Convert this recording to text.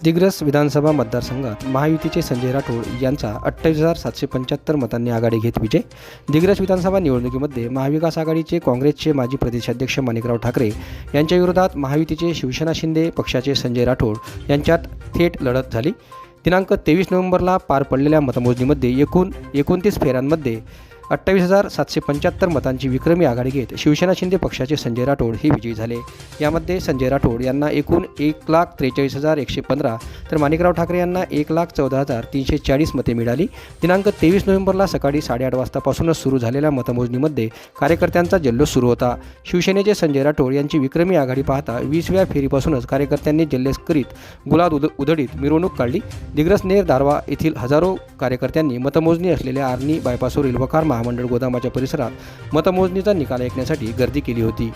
दिग्रस विधानसभा मतदारसंघात महायुतीचे संजय राठोड यांचा अठ्ठावीस हजार सातशे पंच्याहत्तर मतांनी आघाडी घेत विजय. दिग्रस विधानसभा निवडणुकीमध्ये महाविकास आघाडीचे काँग्रेसचे माजी प्रदेशाध्यक्ष माणिकराव ठाकरे यांच्या विरोधात महायुतीचे शिवसेना शिंदे पक्षाचे संजय राठोड यांच्यात थेट लढत झाली. दिनांक तेवीस नोव्हेंबरला पार पडलेल्या मतमोजणीमध्ये एकूण एकोणतीस फेऱ्यांमध्ये अठ्ठावीस हजार सातशे पंच्याहत्तर मतांची विक्रमी आघाडी घेत शिवसेना शिंदे पक्षाचे संजय राठोड हे विजयी झाले. यामध्ये संजय राठोड यांना एकूण एक लाख त्रेचाळीस हजार एकशे पंधरा तर माणिकराव ठाकरे यांना एक लाख चौदा हजार तीनशे चाळीस मते मिळाली. दिनांक तेवीस नोव्हेंबरला सकाळी साडेआठ वाजतापासूनच सुरू झालेल्या मतमोजणीमध्ये कार्यकर्त्यांचा जल्लोष सुरू होता. शिवसेनेचे संजय राठोड यांची विक्रमी आघाडी पाहता वीसव्या फेरीपासूनच कार्यकर्त्यांनी जल्लेस करीत गुलाब उद उधडीत मिरवणूक काढली. दिग्रसनेर दारवा येथील हजारो कार्यकर्त्यांनी मतमोजणी असलेल्या आर्नी बायपासवरील वखार महामंडळ गोदामाच्या परिसरात मतमोजणीचा निकाल ऐकण्यासाठी गर्दी केली होती.